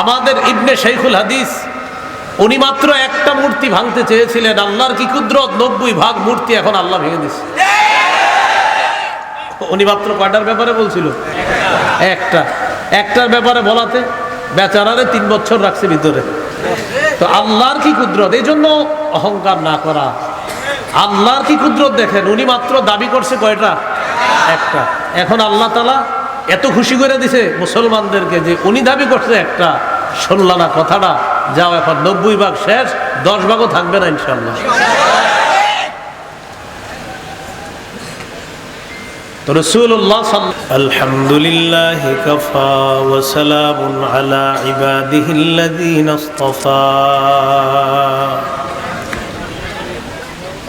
আমাদের ইবনে শেখুল হাদিস, উনি মাত্র একটা মূর্তি ভাঙতে চেয়েছিলেন। আল্লাহর কি কুদরত? নব্বই ভাগ মূর্তি এখন আল্লাহ ভেঙে দিচ্ছে উনি মাত্র কয়টার ব্যাপারে বলছিল? একটা। একটার ব্যাপারে বলাতে বেচারারে তিন বছর রাখছে ভিতরে। তো আল্লাহর কি কুদরত? এই জন্য অহংকার না করা। আল্লাহর কি কুদরত দেখেন? উনি মাত্র দাবি করছে কয়টা? একটা। এখন আল্লাহ তালা এত খুশি করে দিছে মুসলমানদেরকে যে উনি দাবি করছে একটা শুনলানা কথাটা, যাও এখন নব্বই ভাগ শেষ, দশ ভাগও থাকবে না ইনশাল্লাহ আলহামদুলিল্লাহ কফা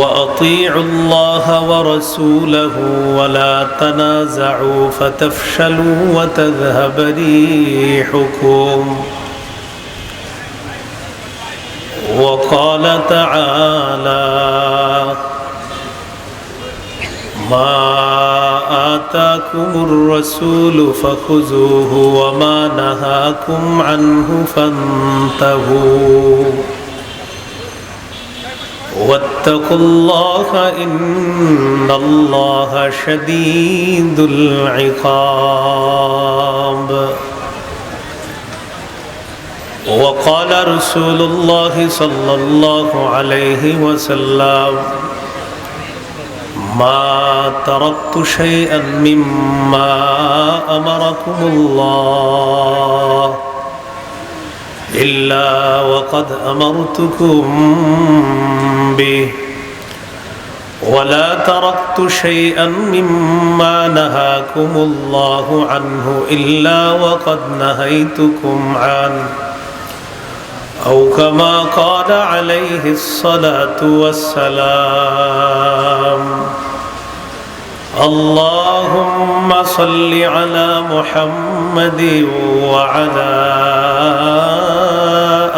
وأطيعوا الله ورسوله ولا تنازعوا فتفشلوا وتذهب ريحكم. وقال تعالى ما آتاكم الرسول فخذوه وما نهاكم عنه فانتهوا. واتقوا الله إن الله شديد العقاب وقال رسول الله صلى الله عليه وسلم ما تركت شيئا مما أمركم الله إلا وقد أمرتكم به. ولا تركت شيئا مما نهاكم الله عنه إلا وقد نهيتكم عنه. أو كما قال عليه الصلاة والسلام اللهم صل على محمد وعلى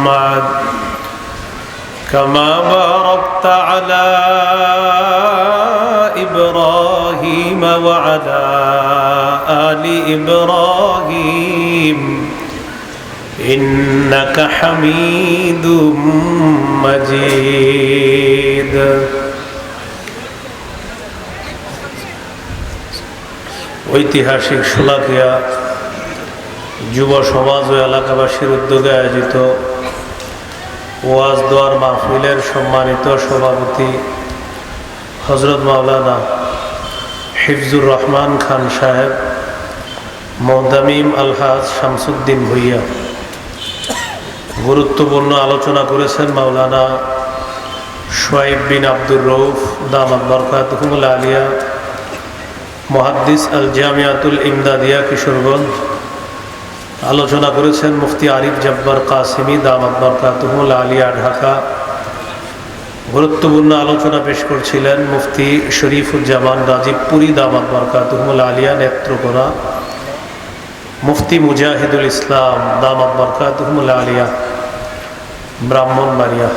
محمد كما باركت على إبراهيم وعلى آل إبراهيم إنك حميد مجيد ঐতিহাসিক শোলাকিয়া যুব সমাজ ও এলাকাবাসীর উদ্যোগে আয়োজিত ওয়াজ দোয়ার মাহফিলের সম্মানিত সভাপতি হজরত মাওলানা হিফজুর রহমান খান সাহেব মোহদামিম আলহাজ শামসুদ্দিন ভুইয়া। গুরুত্বপূর্ণ আলোচনা করেছেন মাওলানা সোয়াইব বিন আব্দুর রৌফ দামাদ বরকাতুল আলিয়া, মহাদ্দিস আল জামিয়াতুল ইমদাদিয়া, কিশোরগঞ্জ। আলোচনা করেছেন মুফতি আরিফ জব্বার কাসিমি দামাদ বরকাতুল আলিয়া ঢাকা গুরুত্বপূর্ণ আলোচনা পেশ করছিলেন মুফতি শরীফুজ্জামান রাজীবপুরি দামাদ বরকাতুল আলিয়া নেত্রকোনা। মুফতি মুজাহিদুল ইসলাম দামাত বরকাতুল আলিয়া ব্রাহ্মণবাড়িয়া।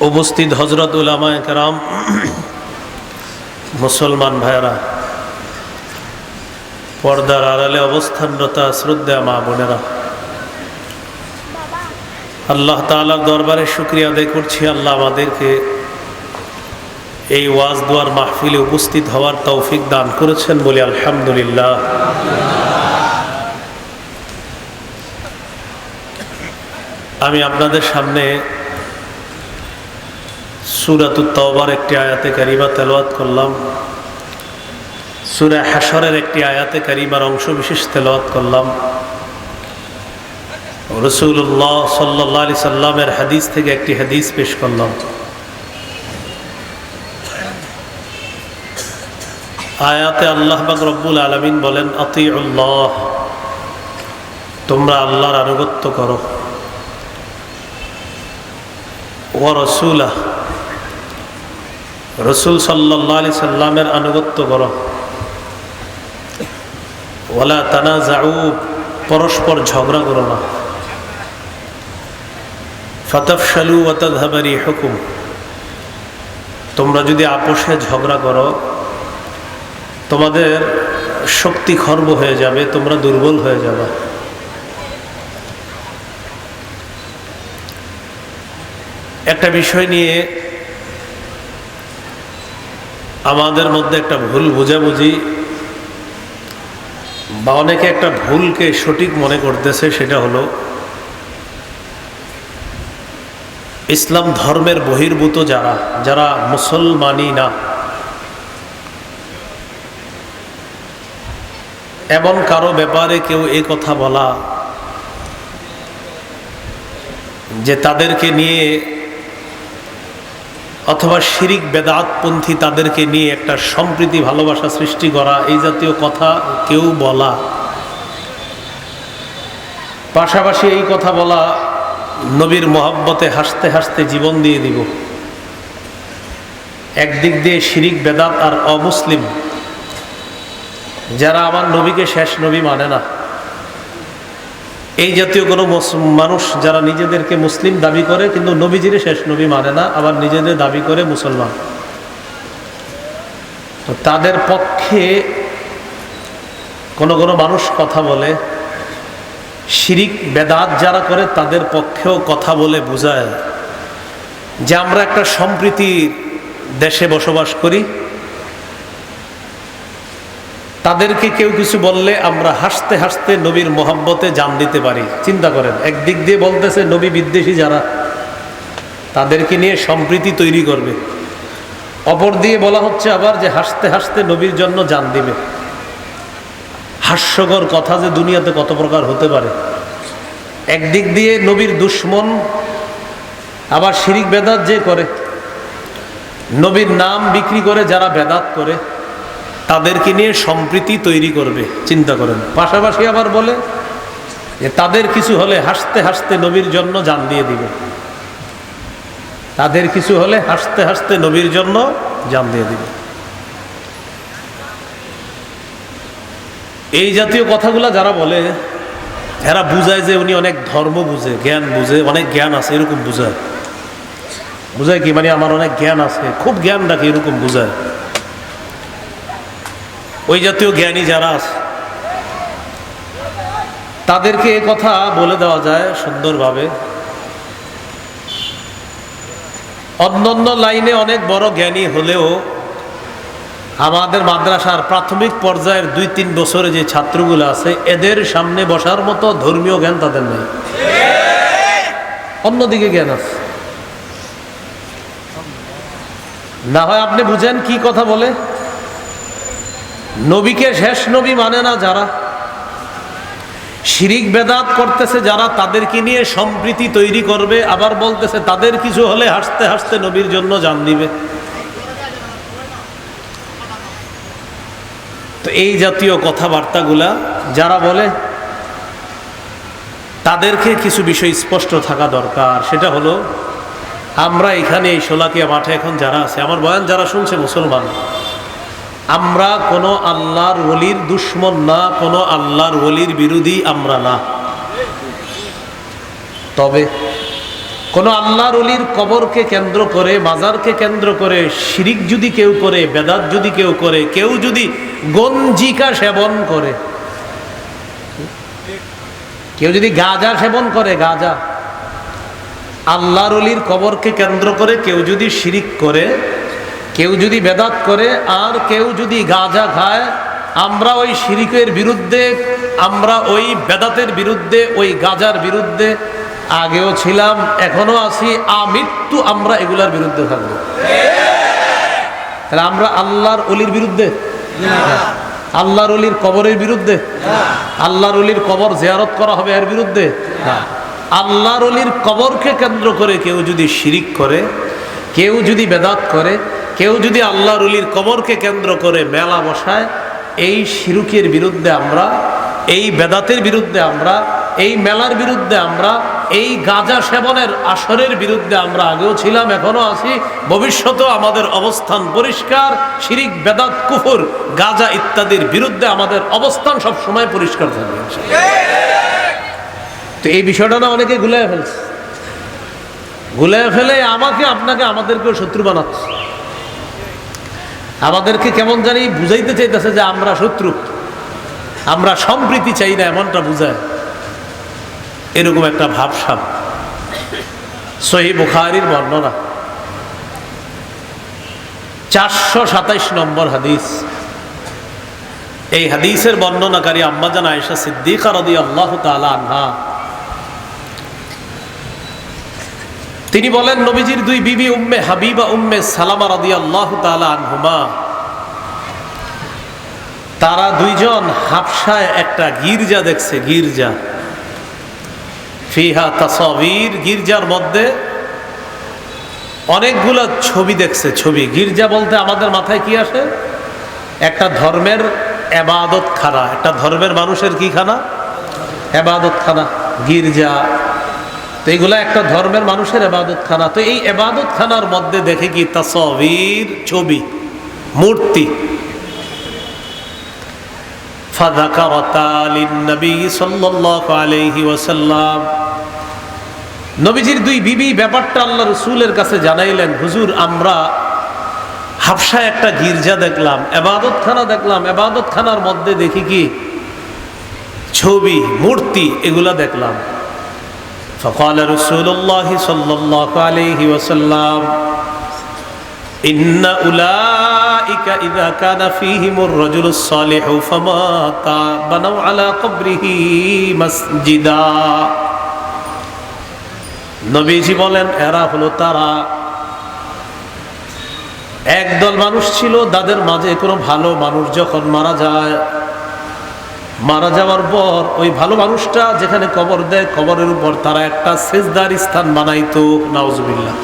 উপস্থিত হজরত উলামা একরাম মুসলমান ভাইয়েরা পর্দার আড়ালে অবস্থানরতা শ্রদ্ধা মা বোনেরা। আল্লাহ তালার দরবারে শুক্রিয়া আদায় করছি। আল্লাহ আমাদেরকে এই ওয়াজ দোয়ার মাহফিলে উপস্থিত হওয়ার তৌফিক দান করেছেন বলে আলহামদুলিল্লাহ। আমি আপনাদের সামনে সুরাতুত তওবার একটি আয়াতে কারিমা তেলাওয়াত করলাম। সুরা হাসরের একটি আয়াতে কারিমার অংশ বিশেষ তেলাওয়াত করলাম। রসুল্লাহ সাল্লাহ আলি সাল্লামের হাদিস থেকে একটি হাদিস পেশ করলাম। আয়াতে আল্লাহ বাক রব্বুল আলমিন বলেন, আতিউল্লাহ, তোমরা আল্লাহর আনুগত্য করো। ও রসুলা রসুল সাল্লাহ আলি সাল্লামের আনুগত্য করো। ওলা তানা যাও পরস্পর ঝগড়া করো না। ফতফশালু ওয়াতাধাবারি হুকুম তোমরা যদি আপোষে ঝগড়া করো, তোমাদের শক্তি খর্ব হয়ে যাবে, তোমরা দুর্বল হয়ে যাবে। একটা বিষয় নিয়ে আমাদের মধ্যে একটা ভুল বোঝাবুঝি বা অনেকে একটা ভুলকে সঠিক মনে করতেছে, সেটা হলো ইসলাম ধর্মের বহির্ভূত যারা যারা মুসলমানই না। এমন কারও ব্যাপারে কেউ এই কথা বলা যে তাদেরকে নিয়ে অথবা শিরিক বেদাতপন্থী তাদেরকে নিয়ে একটা সম্প্রীতি ভালোবাসা সৃষ্টি করা, এই জাতীয় কথা কেউ বলা। পাশাপাশি এই কথা বলা, নবীর মহব্বতে হাসতে হাসতে জীবন দিয়ে দিব। একদিক দিয়ে শিরিক বেদাত আর অমুসলিম, যারা আমার নবীকে শেষ নবী মানে না। এই জাতীয় কোনো মানুষ যারা নিজেদেরকে মুসলিম দাবি করে, কিন্তু নবীজিরে শেষ নবী মানে না, আবার নিজেদের দাবি করে মুসলমান। তো তাদের পক্ষে কোনো কোনো মানুষ কথা বলে, শিরিক, বেদাত যারা করে, তাদের পক্ষেও কথা বলে বোঝায় যে আমরা একটা সম্প্রীতির দেশে বসবাস করি। তাদেরকে কেউ কিছু বললে আমরা হাসতে হাসতে নবীর মোহাব্বতে জান দিতে পারি। চিন্তা করেন, একদিক দিয়ে বলতেছে নবী বিদ্বেষী যারা, তাদেরকে নিয়ে সম্প্রীতি তৈরি করবে। অপর দিয়ে বলা হচ্ছে আবার যে হাসতে হাসতে নবীর জন্য জান দিবে। হাস্যকর কথা যে দুনিয়াতে কত প্রকার হতে পারে। একদিক দিয়ে নবীর দুশ্মন আবার শিরিক বেদাত যে করে, নবীর নাম বিক্রি করে যারা বেদাত করে তাদেরকে নিয়ে সম্প্রীতি তৈরি করবে, চিন্তা করেন। পাশাপাশি আবার বলে যে তাদের কিছু হলে হাসতে হাসতে নবীর জন্য জান দিয়ে দিবে। তাদের কিছু হলে হাসতে হাসতে নবীর জন্য জান দিয়ে দিবে। এই জাতীয় কথাগুলা যারা বলে, এরা বুঝায় যে উনি অনেক ধর্ম বুঝে, জ্ঞান বুঝে, অনেক জ্ঞান আছে, এরকম বুঝায়। বুঝায় কি? মানে আমার অনেক জ্ঞান আছে, খুব জ্ঞান রাখে, এরকম বুঝায়। ওই জাতীয় জ্ঞানী যারা আছে, তাদেরকে এ কথা বলে দেওয়া যায় সুন্দরভাবে। অন্যান্য লাইনে অনেক বড় জ্ঞানী হলেও আমাদের মাদ্রাসার প্রাথমিক পর্যায়ের দুই তিন বছরে যে ছাত্রগুলো আছে, এদের সামনে বসার মতো ধর্মীয় জ্ঞান তাদের নেই। অন্যদিকে জ্ঞান আছে। না হয় আপনি বুঝেন কি কথা বলে? নবীকে শেষ নবী মানে না যারা। শিরিক বেদাত করতেছে যারা, তাদেরকে নিয়ে সম্প্রীতি তৈরি করবে, আবার বলতেছে তাদের কিছু হলে হাসতে হাসতে নবীর জন্য জান দিবে। তো এই জাতীয় কথাবার্তাগুলা, যারা বলে, তাদেরকে কিছু বিষয় স্পষ্ট থাকা দরকার। সেটা হলো, আমরা এখানে এই সোলাকিয়া মাঠে এখন যারা আছে, আমার বয়ান যারা শুনছে মুসলমান আমরা কোনো আল্লাহর ওলির দুশ্মন না, কোনো আল্লাহর ওলির বিরোধী আমরা না। তবে কোনো আল্লাহর অলির কবরকে কেন্দ্র করে, মাজারকে কেন্দ্র করে, শিরিক যদি কেউ করে, বেদাত যদি কেউ করে, কেউ যদি গঞ্জিকা সেবন করে, কেউ যদি গাজা সেবন করে, গাজা, আল্লাহর অলির কবরকে কেন্দ্র করে কেউ যদি শিরিক করে কেউ যদি বেদাত করে আর কেউ যদি গাঁজা খায়, আমরা ওই শিরিকের বিরুদ্ধে, আমরা ওই বেদাতের বিরুদ্ধে, ওই গাজার বিরুদ্ধে আগেও ছিলাম, এখনও আছি, আমৃত্যু আমরা এগুলার বিরুদ্ধে থাকব। তাহলে আমরা আল্লাহর অলির বিরুদ্ধে? আল্লাহর অলির কবরের বিরুদ্ধে? আল্লাহর অলির কবর জেয়ারত করা হবে এর বিরুদ্ধে? আল্লাহর অলির কবরকে কেন্দ্র করে কেউ যদি শিরিক করে, কেউ যদি বেদাত করে কেউ যদি আল্লাহর অলির কবরকে কেন্দ্র করে মেলা বসায়, এই শিরুকের বিরুদ্ধে আমরা, এই বেদাতের বিরুদ্ধে আমরা, এই মেলার বিরুদ্ধে আমরা, এই গাঁজা সেবনের আসরের বিরুদ্ধে আমরা আগেও ছিলাম, এখনও আছি। ভবিষ্যতেও আমাদের অবস্থান পরিষ্কার, শিরিক, বেদাত, কুফুর, গাঁজা ইত্যাদির বিরুদ্ধে আমাদের অবস্থান সব সময় পরিষ্কার থাকবে তো এই বিষয়টা না অনেকে গুলাই ফেলছে। গুলাই ফেলে আমাকে, আপনাকে, আমাদেরকেও শত্রু বানাচ্ছে। আমাদেরকে কেমন জানি বুঝাইতে চাইতেছে যে আমরা শত্রু। আমরা সম্প্রীতি চাই না, এমনটা বুঝায়। এরকম একটা ভাবসাব। সহি বুখারির বর্ণনা। চারশো সাতাইশ নম্বর হাদিস। এই হাদিসের বর্ণনাকারী আম্মাজান আয়েশা সিদ্দিকা রদি আল্লাহ তালা আনহা। তিনি বলেন, নবীজির দুই বিবি উম্মে হাবিবা, উম্মে সালামা রদি আল্লাহ আনহুমা। তারা দুইজন হাফসায় একটা গির্জা দেখছে, গির্জা। ফিহা তাসবির, গির্জার মধ্যে অনেকগুলো ছবি দেখছে, ছবি। গির্জা বলতে আমাদের মাথায় কি আসে? একটা ধর্মের এবাদত খানা একটা ধর্মের মানুষের কি খানা? এবাদত খানা গির্জা। তো এগুলো একটা ধর্মের মানুষের এবাদত খানা তো এই এবাদত খানার মধ্যে দেখে কি তাসবির ছবি, মূর্তি? নবীজির দুই বিবি ব্যাপারটা আল্লাহ রসুলের কাছে জানাইলেন, হুজুর, আমরা হাফসায় একটা গির্জা দেখলাম এবাদত খানা দেখলাম এবাদত খানার মধ্যে দেখি কি? ছবি, মূর্তি, এগুলা দেখলাম। فقال رسول الله صلى الله عليه وسلم إن أولئك إذا كان فيهم الرجل الصالح فمات بنوا على قبره مسجدا নবীজি বলেন এরা হলো তারা একদল মানুষ ছিল তাদের মাঝে কোনো ভালো মানুষ যখন মারা যায় মারা যাওয়ার পর ওই ভালো মানুষটা যেখানে কবর দেয়, কবরের উপর তারা একটা সেজদার স্থান বানাইতো, নাউজুবিল্লাহ।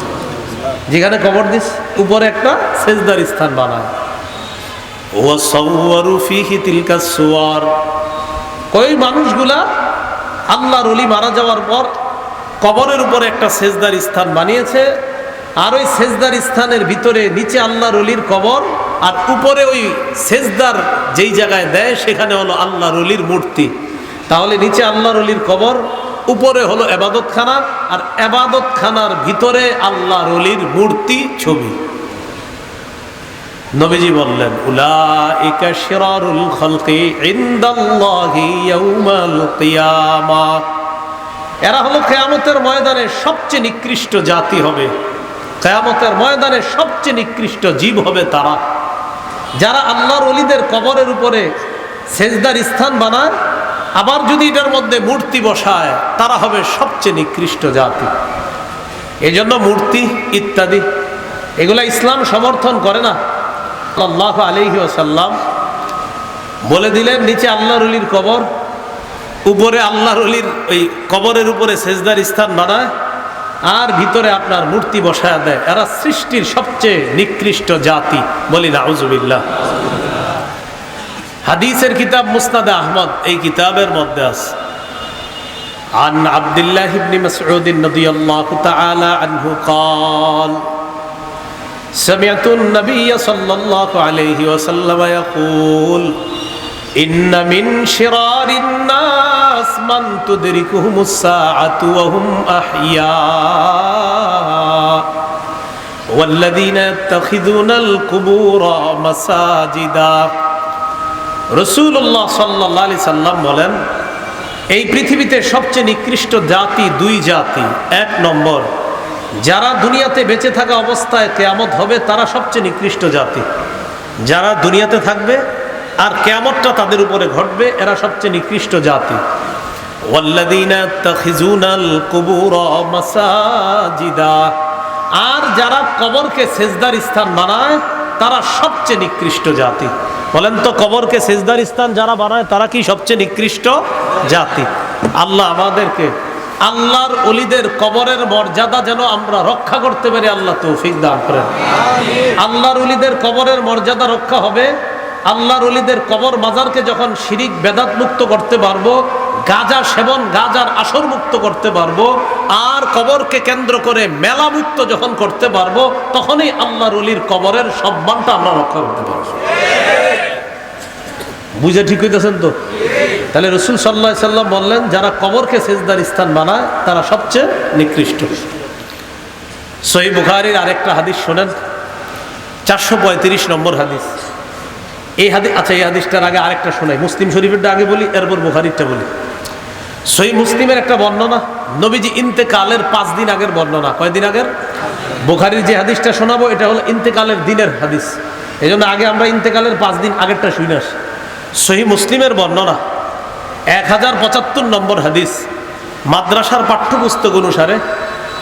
যেখানে কবর দিস, উপরে একটা সেজদার স্থান বানায়। তিলকা সুয়ার। ওই মানুষগুলা আল্লাহর মারা যাওয়ার পর কবরের উপরে একটা স্থান বানিয়েছে, আর ওই সেজদার স্থানের ভিতরে নিচে আল্লাহর অলির কবর আর উপরে ওই সেজদার যেই জায়গায় দেয়, সেখানে হলো আল্লাহ রলির মূর্তি। তাহলে নিচে আল্লাহ রলির কবর, উপরে হলো এবাদতখানা, আর এবাদতখানার ভিতরে আল্লাহ রলির মূর্তি ছবি। নবীজি বললেন এরা হলো কেয়ামতের ময়দানে সবচেয়ে নিকৃষ্ট জাতি হবে। কেয়ামতের ময়দানে সবচেয়ে নিকৃষ্ট জীব হবে তারা। যারা আল্লাহর অলিদের কবরের উপরে সেজদার স্থান বানায়, আবার যদি এটার মধ্যে মূর্তি বসায়, তারা হবে সবচেয়ে নিকৃষ্ট জাতি। এই জন্য মূর্তি ইত্যাদি, এগুলা ইসলাম সমর্থন করে না। আল্লাহ আলহি আসাল্লাম বলে দিলেন, নিচে আল্লাহর অলির কবর, উপরে আল্লাহর অলির ওই কবরের উপরে সেজদার স্থান বানায় আর ভিতরে আপনার মূর্তি বসায় দেয় এরা সৃষ্টির সবচেয়ে নিকৃষ্ট জাতি বলি না আউজুবিল্লাহ হাদিসের কিতাব মুস্তাদ আহমদ এই কিতাবের মধ্যে আছে عن عبد الله بن مسعود رضي الله تعالى عنه قال سمعت النبي صلى الله عليه وسلم يقول إن من شرار الناس من تدركهم الساعة وهم أحياء والذين يتخذون القبور مساجدا রসুল্লাহ সাল্লাহ আলি সাল্লাম বলেন এই পৃথিবীতে সবচেয়ে নিকৃষ্ট জাতি দুই জাতি এক নম্বর যারা দুনিয়াতে বেঁচে থাকা অবস্থায় কেয়ামত হবে তারা সবচেয়ে নিকৃষ্ট জাতি যারা দুনিয়াতে থাকবে আর কেয়ামতটা তাদের উপরে ঘটবে এরা সবচেয়ে নিকৃষ্ট জাতি والذين يتخذون القبور مساجدا আর যারা কবরকে সেজদার স্থান বানায় তারা সবচেয়ে নিকৃষ্ট জাতি বলেন তো কবরকে সেজদার স্থান যারা বানায় তারা কি সবচেয়ে নিকৃষ্ট জাতি আল্লাহ আমাদেরকে আল্লাহর অলিদের কবরের মর্যাদা যেন আমরা রক্ষা করতে পারি আল্লাহ তৌফিক দান করেন আল্লাহর অলিদের কবরের মর্যাদা রক্ষা হবে আল্লাহর অলিদের কবর মাজারকে যখন শিরিক বেদাত মুক্ত করতে পারবো গাজা সেবন, গাজার আসর মুক্ত করতে পারব, আর কবরকে কেন্দ্র করে মেলা মুক্ত যখন করতে পারব, তখনই আল্লাহর অলির কবরের সম্মানটা আমরা রক্ষা করতে পারব। বুঝে ঠিক হইতেছেন তো? তাহলে রসুল সাল্লাহ সাল্লাম বললেন, যারা কবরকে সেজদার স্থান বানায়, তারা সবচেয়ে নিকৃষ্ট। সহি বুখারির আরেকটা হাদিস শোনেন, চারশো পঁয়ত্রিশ নম্বর হাদিস। এই হাদিস আচ্ছা এই হাদিসটার আগে আরেকটা শোনাই। মুসলিম শরীফেরটা আগে বলি, এরপর বুখারিরটা বলি। সহি মুসলিমের একটা বর্ণনা, নবীজি ইন্তেকালের পাঁচ দিন আগের বর্ণনা। কয়দিন আগের? বুখারির যে হাদিসটা শোনাবো, এটা হলো ইন্তেকালের দিনের হাদিস। এই জন্য আগে আমরা ইন্তেকালের পাঁচ দিন আগেরটা শুনে আসি। সহি মুসলিমের বর্ণনা, এক হাজার পঁচাত্তর নম্বর হাদিস। মাদ্রাসার পাঠ্যপুস্তক অনুসারে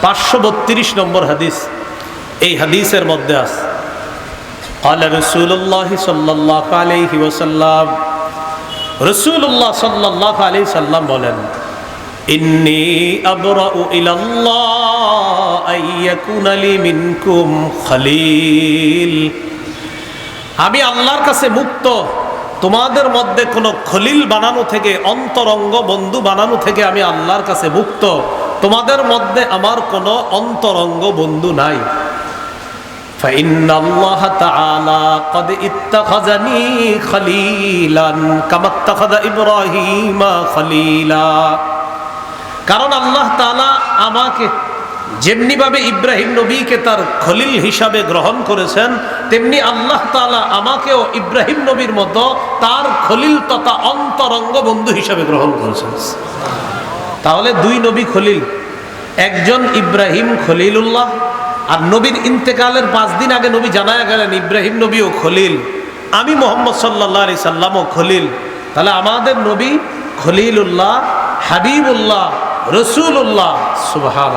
পাঁচশো বত্রিশ নম্বর হাদিস এই হাদিসের মধ্যে আছে। قال رسول الله صلى الله عليه وسلم رسول الله صلى الله عليه وسلم বলেন إني أبرأ إلى الله أن يكون لي منكم خليل আমি আল্লাহর কাছে মুক্ত তোমাদের মধ্যে কোনো খলিল বানানো থেকে অন্তরঙ্গ বন্ধু বানানো থেকে আমি আল্লাহর কাছে মুক্ত তোমাদের মধ্যে আমার কোনো অন্তরঙ্গ বন্ধু নাই فإن الله تعالى قد اتخذني خليلا كما اتخذ إبراهيم خليلا কারণ আল্লাহ তাআলা আমাকে যেমনিভাবে ইব্রাহিম নবীকে তার খলিল হিসাবে গ্রহণ করেছেন তেমনি আল্লাহ তাআলা আমাকেও ইব্রাহিম নবীর মতো তার খলিল তথা অন্তরঙ্গ বন্ধু হিসাবে গ্রহণ করেছেন তাহলে দুই নবী খলিল একজন ইব্রাহিম খলিলুল্লাহ আর নবীর ইন্তেকালের পাঁচ দিন আগে নবী জানায়া গেলেন, ইব্রাহিম নবী ও খলিল, আমি মোহাম্মদ সাল্লাহ আলি সাল্লাম ও খলিল। তাহলে আমাদের নবী খলিলুল্লাহ, হাবিবুল্লাহ রসুল্লাহ সুবহান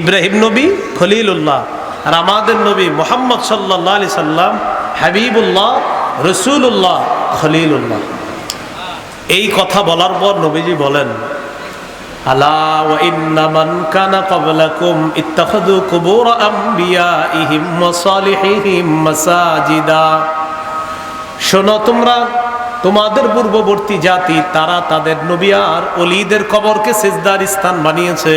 ইব্রাহিম নবী খলিলুল্লাহ। আর আমাদের নবী মোহাম্মদ সাল্লাহ আলি সাল্লাম, হাবিবুল্লাহ রসুল্লাহ খলিলুল্লাহ। এই কথা বলার পর নবীজি বলেন শোনো তোমরা, তোমাদের পূর্ববর্তী জাতি, তারা তাদের নবী আর অলিদের কবরকে সেজদার স্থান বানিয়েছে।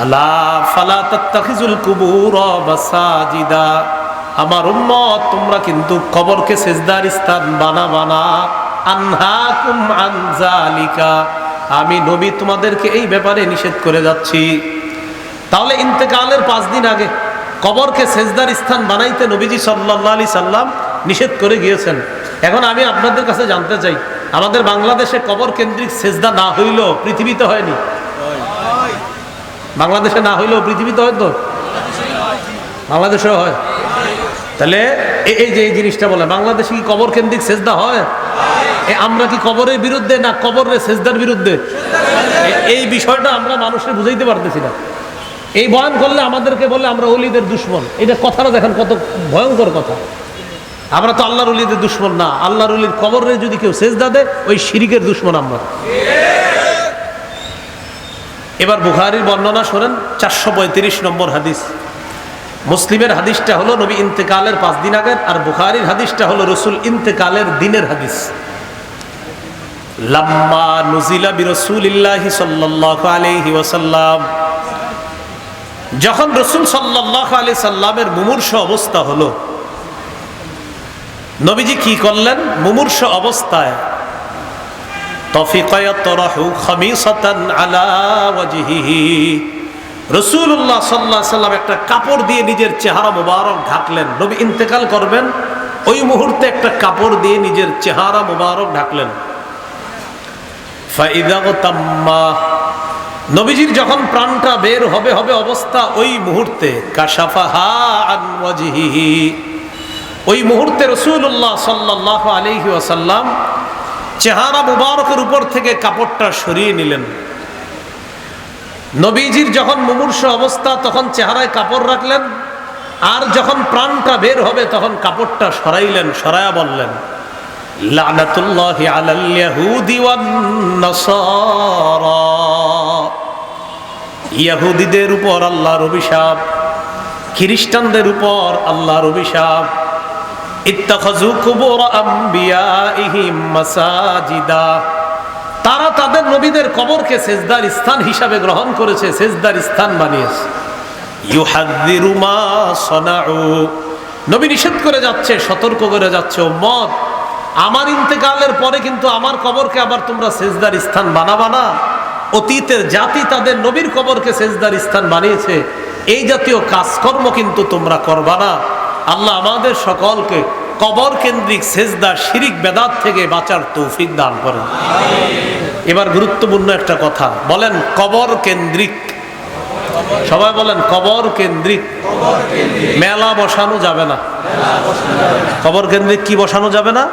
আলা ফালা তাত্তাখিজুল কুবুর মাসাজিদা। আমার উম্মত, তোমরা কিন্তু কবরকে সেজদার স্থান বানা বানা আনহাকুম আন জালিকা আমি নবী তোমাদেরকে এই ব্যাপারে নিষেধ করে যাচ্ছি। তাহলে ইন্তেকালের পাঁচ দিন আগে কবরকে সেজদার স্থান বানাইতে নবীজি সাল্লাহ আলি সাল্লাম নিষেধ করে গিয়েছেন। এখন আমি আপনাদের কাছে জানতে চাই, আমাদের বাংলাদেশে কবর কেন্দ্রিক সেজদা না হইলেও পৃথিবীতে হয়নি। বাংলাদেশে না হইলেও পৃথিবীতে হয়তো বাংলাদেশেও হয়। তাহলে এই যে এই জিনিসটা বলে, বাংলাদেশে কি কবর কেন্দ্রিক সেজদা হয়? আমরা কি কবরের বিরুদ্ধে না কবরের সেজদার বিরুদ্ধে? এই বিষয়টা আমরা মানুষকে বুঝাইতে পারতেছি না। এই বয়ান করলে আমাদেরকে বলে আমরা অলিদের দুশ্মন। এটা কথাটা দেখেন কত ভয়ঙ্কর কথা। আমরা তো আল্লাহর অলিদের দুশ্মন না। আল্লাহর অলির কবরে যদি কেউ সেজদা দেয়, ওই শিরিকের দুশ্মন আমরা। এবার বুখারির বর্ণনা শোনেন, চারশো পঁয়ত্রিশ নম্বর হাদিস। মুসলিমের হাদিসটা হলো নবী ইন্তেকালের পাঁচ দিন আগের, আর বুখারির হাদিসটা হলো রসুল ইন্তেকালের দিনের হাদিস। লাম্মা নুজিলা বিরসুলিল্লাহি সাল্লাল্লাহু আলাইহি ওয়াসাল্লাম, যখন রসুল সাল্লাল্লাহু আলাইহি সাল্লামের মুমূর্ষ অবস্থা হলো, নবীজি কি করলেন? মুমূর্ষ অবস্থায় রসুল্লাহ সাল্লাহ সাল্লাম একটা কাপড় দিয়ে নিজের চেহারা মোবারক ঢাকলেন। নবী ইন্তেকাল করবেন, ওই মুহূর্তে একটা কাপড় দিয়ে নিজের চেহারা মোবারক ঢাকলেন। নবীজির যখন প্রাণটা বের হবে হবে অবস্থা ওই মুহূর্তে ওই মুহূর্তে রসুল্লাহ সাল্লাহ আলহি ওয়াসাল্লাম চেহারা মুবারকের উপর থেকে কাপড়টা সরিয়ে নিলেন। নবীজির যখন মুমূর্ষ অবস্থা, তখন চেহারায় কাপড় রাখলেন আর যখন প্রাণটা বের হবে, তখন কাপড়টা সরাইলেন, সরায়া বললেন। লানাতুল্লাহি আলাল ইয়াহুদি ওয়ান নাসারা। ইয়াহুদিদের উপর আল্লাহর অভিশাপ, খ্রিস্টানদের উপর আল্লাহর অভিশাপ। ইত্তাখাযু কুবুর আম্বিয়াইহিম মাসাজিদা। তারা তাদের নবীদের কবরকে সেজদার স্থান হিসাবে গ্রহণ করেছে, সেজদার স্থান বানিয়েছে। ইউহাদ্দিরু মা সনাউ। নবী নিষেধ করে যাচ্ছে, সতর্ক করে যাচ্ছে উম্মত। আমার ইন্তেকালের পরে কিন্তু আমার কবরকে আবার তোমরা সেজদার স্থান বানাবা না। অতীতের জাতি তাদের নবীর কবরকে সেজদার স্থান বানিয়েছে। এই জাতীয় কাজকর্ম কিন্তু তোমরা করবা না। আল্লাহ আমাদের সকলকে কবর কেন্দ্রিক সেজদা, শিরিক, বেদাত থেকে বাঁচার তৌফিক দান করেন। এবার গুরুত্বপূর্ণ একটা কথা, বলেন কবর কেন্দ্রিক সবাই বলেন, কবর কেন্দ্রিক। মেলা বসানো যাবে না। কবর কেন্দ্রিক কি বসানো যাবে না?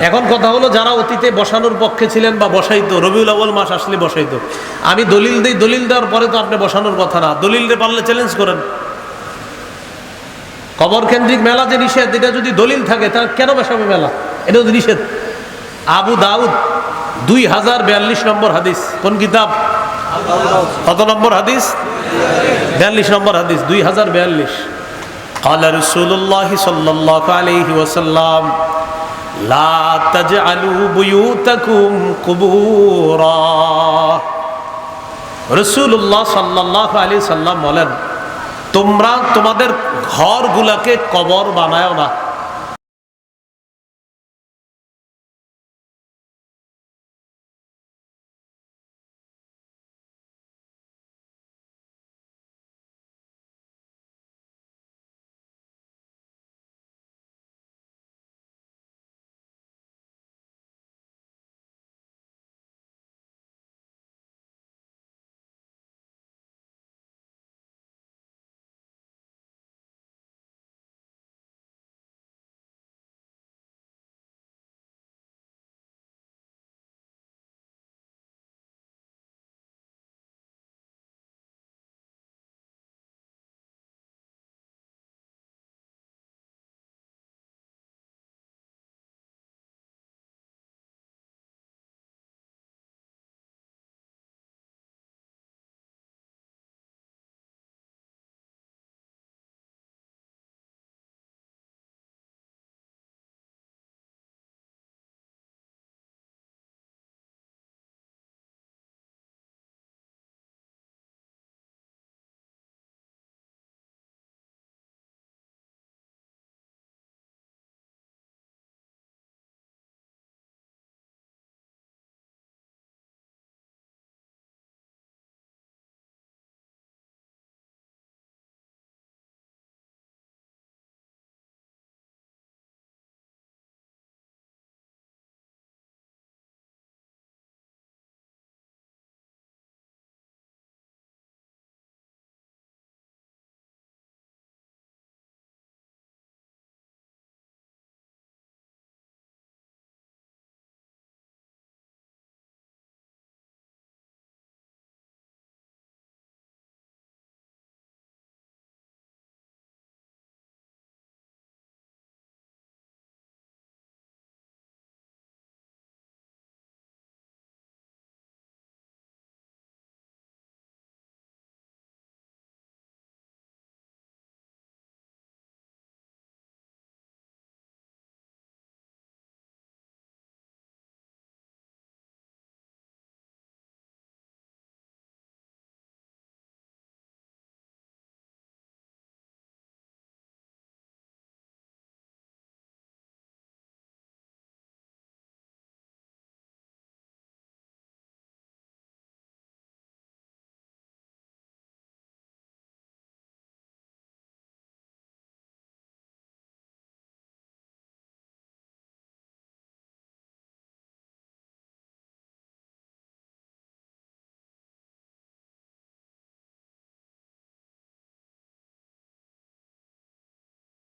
এখন কথা হলো, যারা অতীতে বসানোর পক্ষে ছিলেন বা বসাইতো, রবিউল আউ্ল মাস আসলে বসাইতো। আমি দলিল দিই, দলিল দেওয়ার পরে তো আপনি বসানোর কথা না। দলিল দিয়ে পারলে চ্যালেঞ্জ করেন। কবর কেন্দ্রিক মেলা যে নিষেধ, এটা যদি দলিল থাকে, তাহলে কেন বসাবে মেলা? এটা তো নিষেধ। আবু দাউদ দুই হাজার বিয়াল্লিশ নম্বর হাদিস কোন কিতাব কত নম্বর হাদিস বিয়াল্লিশ নম্বর হাদিস দুই হাজার বিয়াল্লিশ قال رسول الله صلى الله عليه وسلم لا تجعلوا بيوتكم قبورا রসুল্লাহ সাল্লাহ আলী সাল্লাম বলেন তোমরা তোমাদের ঘরগুলাকে কবর বানায় না